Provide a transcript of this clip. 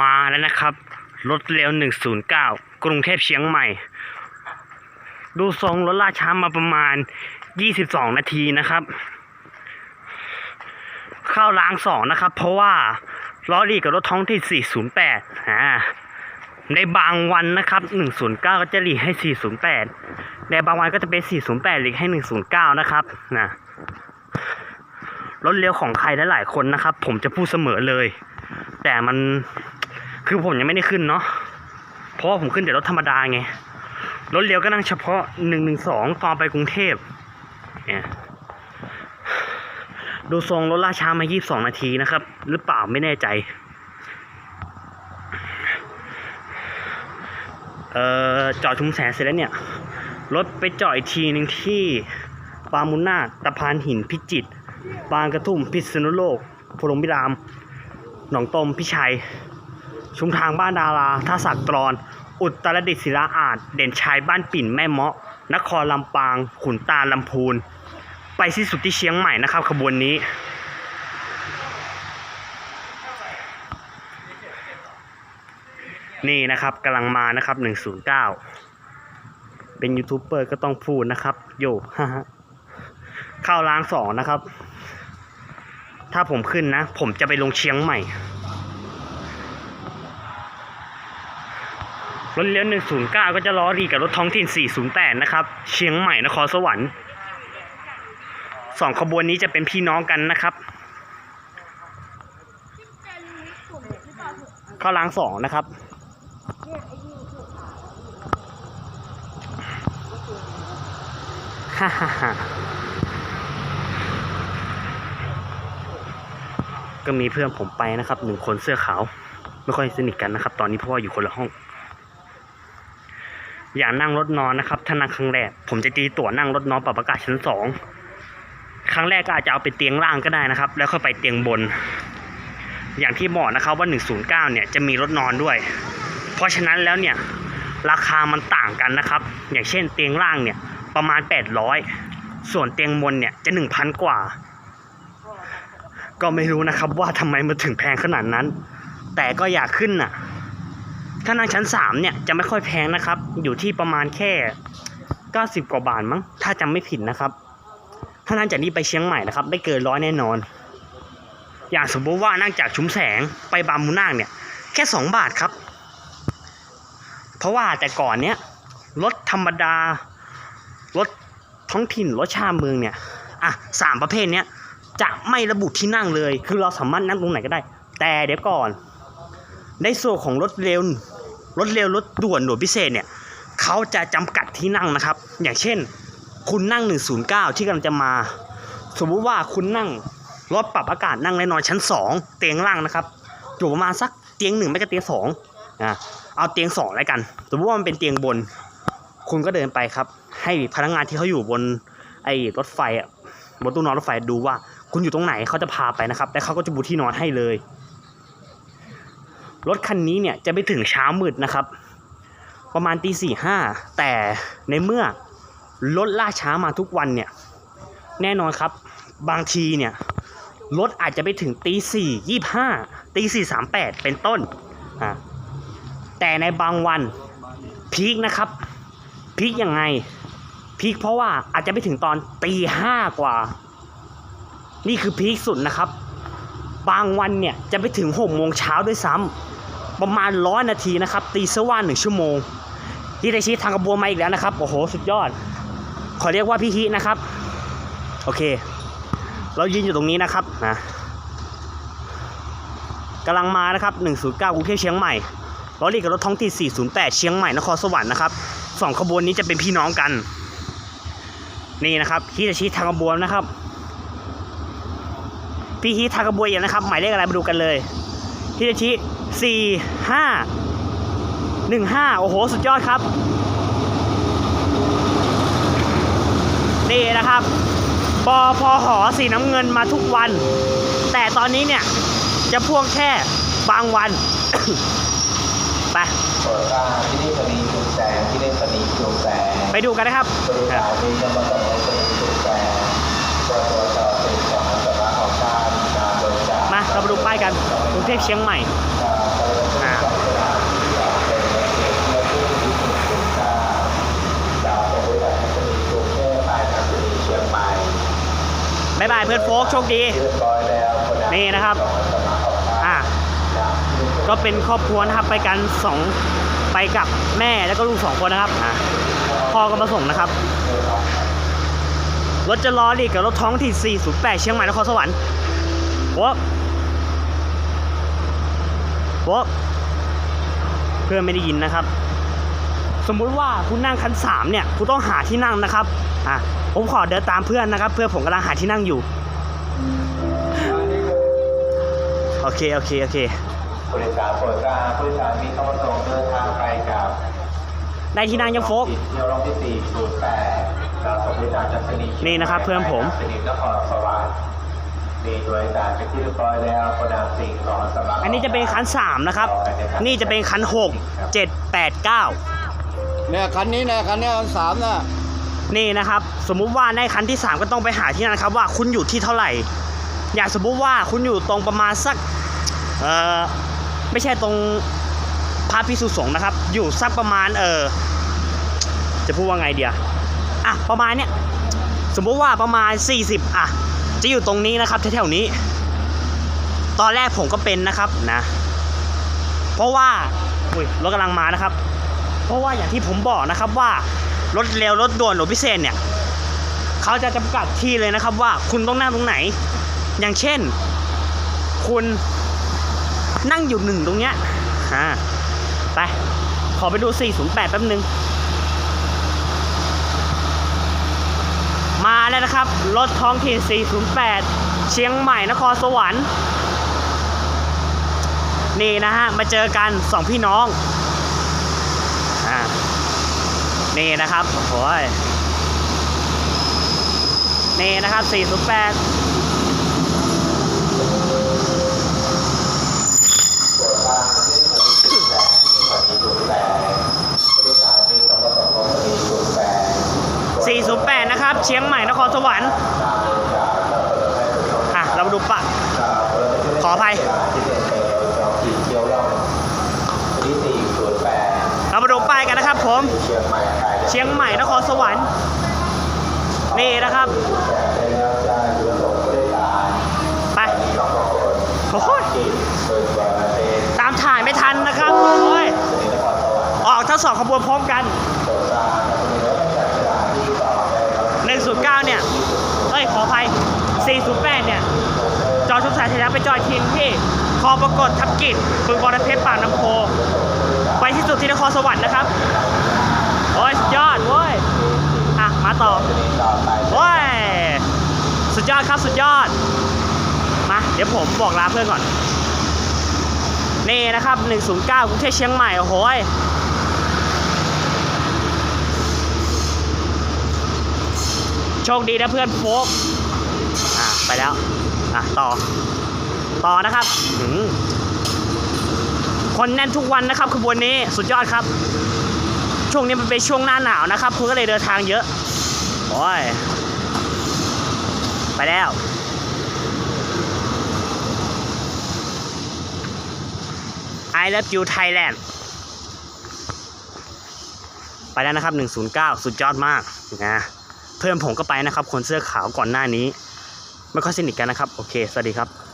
มาแล้วนะครับ รถเร็ว 109 กรุงเทพเชียงใหม่ ดูทรงรถล่าช้ามาประมาณ 22 นาทีนะครับ เข้าล้างสองนะครับ เพราะว่าล้อดีกับรถท้องที่ 408อ่าในบางวันนะครับ 109 ก็จะหลีกให้ 408 ในบางวันก็จะเป็น 408 หลีกให้ 109 นะครับนะรถเร็วของใครหลายๆคนนะครับ ผมจะพูดเสมอเลย แต่มันคือผมยังไม่ได้ขึ้นเนาะเพราะผมขึ้นแต่รถธรรมดาไงรถเร็วก็นั่งเฉพาะ112ตอนไปกรุงเทพเนี่ยดูทรงรถล่าช้ามา 22 นาทีนะครับ หรือเปล่าไม่แน่ใจ เอ่อจอดชุมแสงเสร็จแล้วเนี่ย รถไปจอดอีกทีหนึ่งที่ปามุนนาตะพานหินพิจิตรบางกระทุ่มพิษณุโลกพรหมพิราม หนองตมพิชัย ชุมทางบ้านดาราท่าสักตรอนอุตรดิตถ์ศิลาอาจ เด่นชัยบ้านปิ่นแม่เมาะ นครลำปาง ขุนตาลลำพูน ไปสิ้นสุดที่เชียงใหม่นะครับ ขบวนนี้ นี่นะครับกำลังมานะครับ 109 เป็นยูทูบเบอร์ก็ต้องพูดนะครับ โยฮ่าฮ่าเข้าล้างสองนะครับ ถ้าผมขึ้นนะ ผมจะไปลงเชียงใหม่ รถเลี้ยว 109 ก็จะล้อดีกับรถท้องถิ่น 408 นะครับ เชียงใหม่นครสวรรค์สองขบวนนี้จะเป็นพี่น้องกันนะครับ เข้าล้างสองนะครับฮ่าฮ่าฮ่า ก็มีเพื่อนผมไปนะครับหนึ่งคนเสื้อขาว ไม่ค่อยสนิทกันนะครับ ตอนนี้เพราะว่าอยู่คนละห้อง อย่านั่งรถนอนนะครับ ถ้านั่งครั้งแรก ผมจะตีตั๋วนั่งรถนอนปรับอากาศชั้นสองครั้งแรกก็อาจจะเอาไปเตียงล่างก็ได้นะครับ แล้วค่อยไปเตียงบน อย่างที่บอกนะครับว่า 109 เนี่ยจะมีรถนอนด้วย เพราะฉะนั้นแล้วเนี่ยราคามันต่างกันนะครับ อย่างเช่นเตียงล่างเนี่ยประมาณ 800 ส่วนเตียงบนเนี่ยจะ 1,000 กว่า ก็ไม่รู้นะครับว่าทำไมมันถึงแพงขนาดนั้น แต่ก็อยากขึ้นน่ะ ถ้านั่งชั้น3เนี่ยจะไม่ค่อยแพงนะครับ อยู่ที่ประมาณแค่90กว่าบาทมั้ง ถ้าจำไม่ผิดนะครับ ถ้านั่งจากนี้ไปเชียงใหม่นะครับไม่เกินร้อยแน่นอน อย่างสมมติว่านั่งจากชุมแสงไปบางมูนาคเนี่ย แค่2บาทครับ เพราะว่าแต่ก่อนเนี้ยรถธรรมดารถท้องถิ่นรถชาเมืองเนี่ย อะสามประเภทเนี้ย จะไม่ระบุที่นั่งเลย คือเราสามารถนั่งตรงไหนก็ได้ แต่เดี๋ยวก่อน ในส่วนของรถเร็วรถเร็วรถด่วนด่วนพิเศษเนี่ยเขาจะจำกัดที่นั่งนะครับ อย่างเช่น คุณนั่ง 109 ที่กำลังจะมา สมมุติว่าคุณนั่งรถปรับอากาศนั่งแน่นอนชั้น 2 เตียงล่างนะครับอยู่ประมาณสักเตียงหนึ่งไม่ก็เตียงสองอะเอาเตียงสองแล้วกัน สมมติว่ามันเป็นเตียงบน คุณก็เดินไปครับ ให้พนักงานที่เขาอยู่บนไอ้รถไฟอะบนตู้นอนรถไฟดูว่า คุณอยู่ตรงไหนเขาจะพาไปนะครับแล้วเขาก็จะบูที่นอนให้เลย รถคันนี้เนี่ยจะไปถึงเช้ามืดนะครับ ประมาณตีสี่ห้าแต่ในเมื่อรถล่าช้ามาทุกวันเนี่ยแน่นอนครับบางทีเนี่ยรถอาจจะไปถึงตีสี่ยี่ห้าตีสี่สามแปดเป็นต้นอะแต่ในบางวันพีคนะครับพีคยังไงพีคเพราะว่าอาจจะไปถึงตอนตีห้ากว่า นี่คือพีคสุดนะครับ บางวันเนี่ยจะไปถึงหกโมงเช้าด้วยซ้ำประมาณร้อยนาทีนะครับ ตีสว่านหนึ่งชั่วโมงฮิเดชิทางกระบวนมาอีกแล้วนะครับ โอ้โห สุดยอด ขอเรียกว่าพี่ฮินะครับ โอเค เรายืนอยู่ตรงนี้นะครับนะกำลังมานะครับ 109กรุงเทพเชียงใหม่รถเรียกับรถท้องที่ 408 เชียงใหม่ นครสวรรค์นะครับสองขบวนนี้จะเป็นพี่น้องกัน นี่นะครับฮิตาชิทางขบวนนะครับ พี่ฮิตทางขบวนอย่างนะครับ หมายเลขอะไรมาดูกันเลยฮิตาชิสี่ห้าหนึ่งห้าโอ้โห สุดยอดครับ นี่นะครับปอพอหอสีน้ำเงินมาทุกวัน แต่ตอนนี้เนี่ย จะพ่วงแค่บางวัน ไปเปิดร้านที่นี่สนีจุดแสงที่นี่สนีจุดแสงไปดูกันนะครับ เรามาดูป้ายกันกรุงเทพเชียงใหม่บายบายเพื่อนโฟกโชคดี นี่นะครับ อ่าก็เป็นครอบครัวนะครับไปกันสองไปกับแม่แล้วก็ลูกสองคนนะครับพ่อก็มาส่งนะครับรถจะล้อหลีกกับรถท้องที่ 408 เชียงใหม่นครสวรรค์โอ้ วกโวกเพื่อนไม่ได้ยินนะครับ สมมุติว่าคุณนั่งคันสามเนี่ยคุณต้องหาที่นั่งนะครับอะผมขอเดินตามเพื่อนนะครับ เพื่อนผมกำลังหาที่นั่งอยู่โอเคโอเคโอเคบริษัทโปรดทราบผู้โดยสารมีเข้ามาส่งเดินทางไปกับได้ที่นั่งยังโฟกเที่ยวรอบที่สี่ศูนย์แปดเราส่งบริษัทจากสนีนี่นะครับเพื่อนผมสนีนครสวรรค์ นี่โดยสารเป็นที่เรียบร้อยแล้วโกดังสิ่งของสำหรับอันนี้จะเป็นคันสามนะครับ นี่จะเป็นคันหกเจ็ดแปดเก้าเนี่ยคันนี้นะคันนี้คันสามนะนี่นะครับ สมมุติว่าในคันที่3ก็ต้องไปหาที่นั่นครับ ว่าคุณอยู่ที่เท่าไหร่ อย่างสมมุติว่าคุณอยู่ตรงประมาณสักเออไม่ใช่ตรงพระพิสุสงฆ์นะครับ อยู่สักประมาณเออจะพูดว่าไงเดียอะประมาณเนี้ยสมมุติว่าประมาณ 40 อะ จะอยู่ตรงนี้นะครับแถวๆนี้ ตอนแรกผมก็เป็นนะครับนะ เพราะว่าอุ้ยรถกำลังมานะครับ เพราะว่าอย่างที่ผมบอกนะครับว่ารถเร็วรถด่วนหรถพิเศษเนี่ยเขาจะจำกัดที่เลยนะครับว่าคุณต้องนั่งตรงไหน อย่างเช่น คุณนั่งอยู่หนึ่งตรงเนี้ยอ่าไปขอไปดู 408 แป๊บนึง มา แล้วนะครับ รถท้องถิ่น 408 เชียงใหม่นครสวรรค์ นี่นะฮะ มาเจอกันสองพี่น้องอ่านี่นะครับโอ้ยนี่นะครับ 408 408 นะครับ เชียงใหม่ รสวรรค์อะเรามาดูปะขออภัยเรามาดูป้ายกันนะครับผม เชียงใหม่นครสวรรค์นี่นะครับ ไปโอ้ยตามถ่ายไม่ทันนะครับโอ้ยออกทั้งสองขบวนพร้อมกัน ทีมที่คอประกฏทับกิจบึงบอระเพ็ดปากน้ำโพไปที่สุดที่นครสวรรค์นะครับ โอ้ยสุดยอดเว้ย อะ มาต่อโอ้ย สุดยอดครับสุดยอด มา เดี๋ยวผมบอกลาเพื่อนก่อน นี่นะครับ 109กรุงเทพเชียงใหม่ โอ้โหยโชคดีนะเพื่อนโฟกอะ ไปแล้ว อะ ต่อ ต่อนะครับคนแน่นทุกวันนะครับขบวนนี้สุดยอดครับ ช่วงนี้มันเป็นช่วงหน้าหนาวนะครับคุณก็เลยเดินทางเยอะโอ้ยไปแล้ว I love you Thailand ไปแล้วนะครับ 109 สุดยอดมากนะเพื่อนผมก็ไปนะครับ คนเสื้อขาวก่อนหน้านี้ ไม่ค่อยสนิทกันนะครับ โอเค สวัสดีครับ